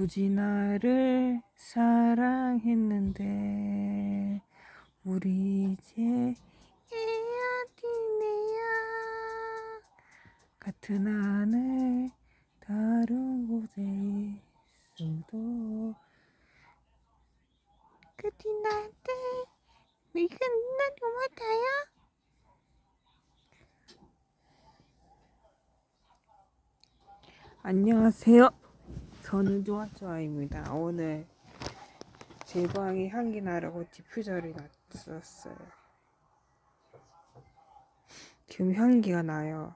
굳이 나를 사랑했는데 우리 이제 헤어지네요. 같은 하늘 다른 곳에 있어도 끝이 나한테 이건 난 같아요? 안녕하세요 저는 조아조아입니다. 오늘 제 방에 향기 나라고 디퓨저를 놨었어요. 지금 향기가 나요.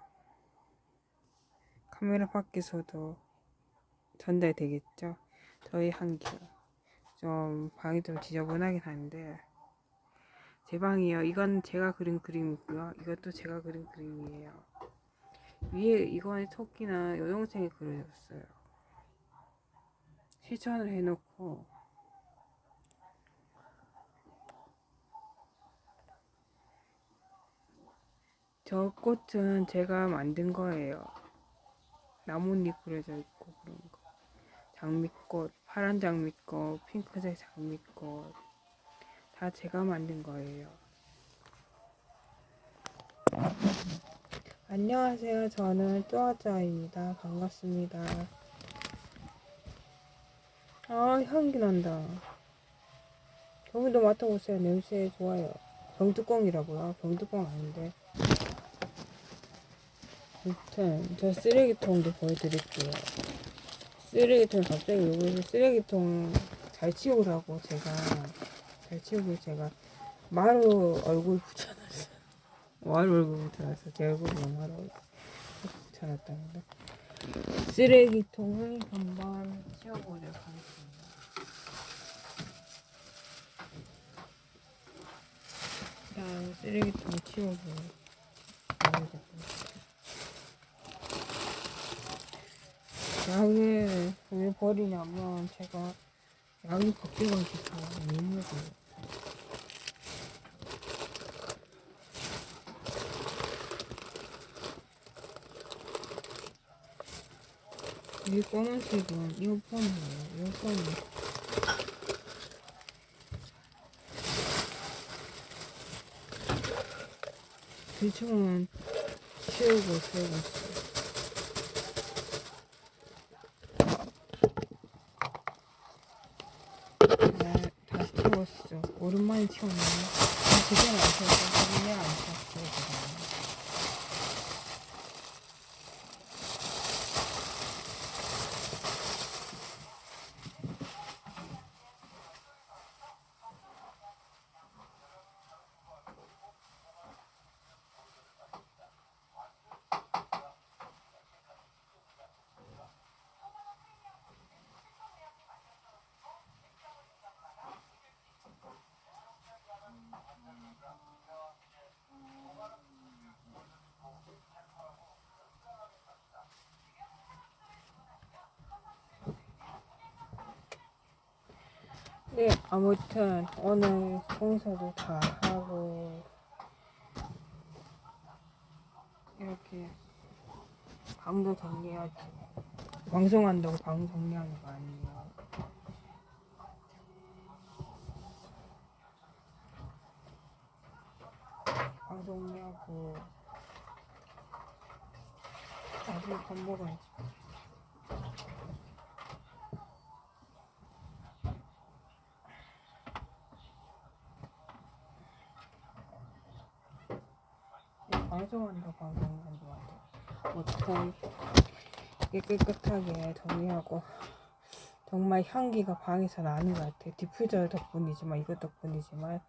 카메라 밖에서도 전달되겠죠? 저희 향기가 좀 방이 좀 지저분하긴 한데 제 방이요. 이건 제가 그린 그림이고요. 이것도 제가 그린 그림이에요. 위에 이거는 토끼는 여동생이 그려줬어요 실천을 해놓고 저 꽃은 제가 만든 거예요. 나뭇잎 그려져 있고 그런 거. 장미꽃, 파란 장미꽃, 핑크색 장미꽃 다 제가 만든 거예요. 안녕하세요. 저는 쪼아짜입니다. 반갑습니다. 아, 향기 난다. 여기도 맡아보세요. 냄새 좋아요. 병뚜껑이라고요? 병뚜껑 아닌데. 아무튼, 저 쓰레기통도 보여드릴게요. 쓰레기통 갑자기 여기서 쓰레기통 잘 치우라고 제가, 잘 치우고 제가 마루 얼굴 붙여놨어요. 마루 얼굴 붙여놨어. 제 얼굴로 마루 얼굴 붙여놨다는데. 쓰레기통을 한번 치워보도록 하겠습니다. 자, 쓰레기통 치우고 약을 왜 버리냐면 제가 약이 벗겨가지고 못 먹어요. 이 검은색은 이거 폰이에요. 이거 폰이. 대충은 치우고 있어요. 네, 다시 치웠어. 오랜만에 치웠네. 그게 안 치웠어. 그게 안 치웠어. 그거. 네, 아무튼 오늘 청소도 다 하고 이렇게 방도 정리하지. 방송한다고 방 정리하는 거 아니에요. 방 정리하고 나중에 밥 먹어야지. 방송한다 방송한다 완전 어떤 깨끗하게 정리하고 정말 향기가 방에서 나는 것 같아 디퓨저 덕분이지만 이것 덕분이지만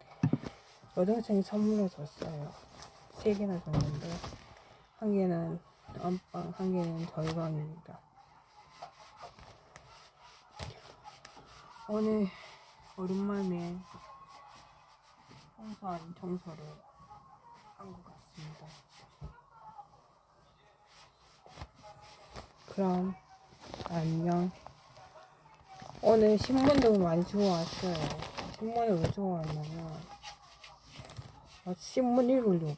여동생이 선물로 줬어요. 세 개나 줬는데 한 개는 안방 한 개는 저희 방입니다. 오늘 오랜만에 청소한 청소를 한 것 같습니다. 그럼 안녕. 오늘 신문도 많이 주워 왔어요. 신문을 왜 주워 왔냐면 어, 신문 읽으려고.